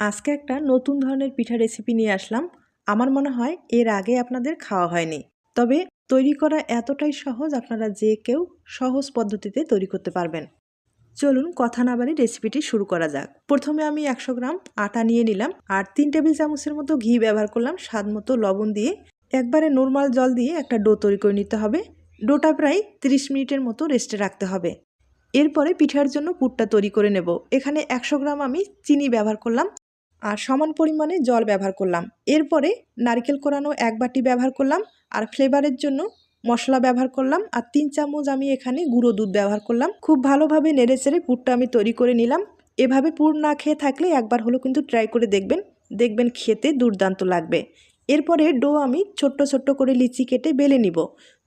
আজকে একটা নতুন ধরনের পিঠা রেসিপি নিয়ে আসলাম। আমার মনে হয় এর আগে আপনাদের খাওয়া হয়নি। তবে তৈরি করা এতটাই সহজ আপনারা যে কেউ সহজ পদ্ধতিতে তৈরি করতে পারবেন। চলুন কথা না বাড়ি রেসিপিটি শুরু করা যাক। প্রথমে আমি একশো গ্রাম আটা নিয়ে নিলাম আর তিন টেবিল চামচের মতো ঘি ব্যবহার করলাম স্বাদ মতো লবণ দিয়ে। একবারে নর্মাল জল দিয়ে একটা ডো তৈরি করে নিতে হবে। ডোটা প্রায় 30 মিনিটের মতো রেস্টে রাখতে হবে। এরপরে পিঠার জন্য পুরটা তৈরি করে নেব। এখানে একশো গ্রাম আমি চিনি ব্যবহার করলাম। আর সমান পরিমাণে জল ব্যবহার করলাম। এরপরে নারকেল কোরানো এক বাটি ব্যবহার করলাম আর ফ্লেভারের জন্য মশলা ব্যবহার করলাম আর তিন চামচ আমি এখানে গুঁড়ো দুধ ব্যবহার করলাম। খুব ভালোভাবে নেড়ে চেড়ে পুরটা আমি তৈরি করে নিলাম। এভাবে পুর না খেয়ে থাকলে একবার হলো কিন্তু ট্রাই করে দেখবেন। দেখবেন খেতে দুর্দান্ত লাগবে। এরপরে ডো আমি ছোট্ট ছোট্ট করে লিচি কেটে বেলে নিব।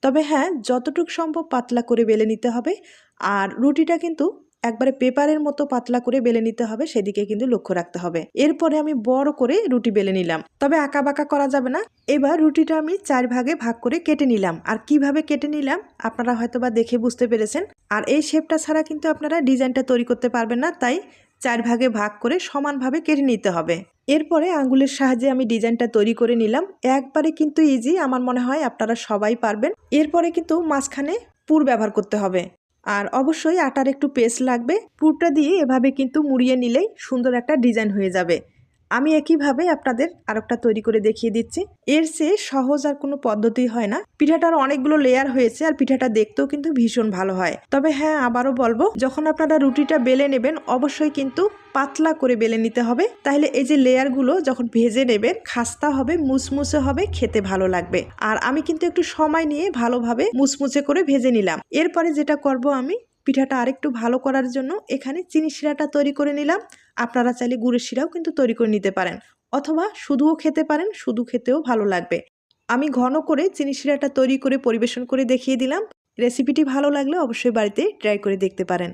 তবে হ্যাঁ যতটুকু সম্ভব পাতলা করে বেলে নিতে হবে। আর রুটিটা কিন্তু একবারে পেপারের মতো পাতলা করে বেলে নিতে হবে, সেদিকে কিন্তু লক্ষ্য রাখতে হবে। এরপরে আমি বড় করে রুটি বেলে নিলাম। তবে আঁকা বাঁকা করা যাবে না। এবার রুটিটা আমি চার ভাগে ভাগ করে কেটে নিলাম। আর কীভাবে কেটে নিলাম, আপনারা হয়তো বা দেখে বুঝতে পেরেছেন। আর এই শেপটা ছাড়া কিন্তু আপনারা ডিজাইনটা তৈরি করতে পারবেন না, তাই চার ভাগে ভাগ করে সমানভাবে কেটে নিতে হবে। এরপরে আঙ্গুলের সাহায্যে আমি ডিজাইনটা তৈরি করে নিলাম। একবারে কিন্তু ইজি আমার মনে হয় আপনারা সবাই পারবেন। এরপরে কিন্তু মাঝখানে পুর ব্যবহার করতে হবে। আর অবশ্যই আটার একটু পেস্ট লাগবে। পুরটা দিয়ে এভাবে কিন্তু মুড়িয়ে নিলেই সুন্দর একটা ডিজাইন হয়ে যাবে। আমি একইভাবে আপনাদের আরেকটা তৈরি করে দেখিয়ে দিচ্ছি। এর চেয়ে সহজ আর কোনো পদ্ধতি হয় না। পিঠাটার অনেকগুলো লেয়ার হয়েছে আর পিঠাটা দেখতেও কিন্তু ভীষণ ভালো হয়। তবে হ্যাঁ আবারও বলব, যখন আপনারা রুটিটা বেলে নেবেন, অবশ্যই কিন্তু পাতলা করে বেলে নিতে হবে। তাহলে এই যে লেয়ারগুলো যখন ভেজে নেবেন, খাস্তা হবে, মুসমুসে হবে, খেতে ভালো লাগবে। আর আমি কিন্তু একটু সময় নিয়ে ভালোভাবে মুসমুচে করে ভেজে নিলাম। এরপরে যেটা করব আমি পিঠাটা আরেকটু ভালো করার জন্য এখানে চিনি শিরাটা তৈরি করে নিলাম। আপনারা চাইলে গুড়ের শিরাও কিন্তু তৈরি করে নিতে পারেন। অথবা শুধুও খেতে পারেন, শুধু খেতেও ভালো লাগবে। আমি ঘন করে চিনি শিরাটা তৈরি করে পরিবেশন করে দেখিয়ে দিলাম। রেসিপিটি ভালো লাগলে অবশ্যই বাড়িতে ট্রাই করে দেখতে পারেন।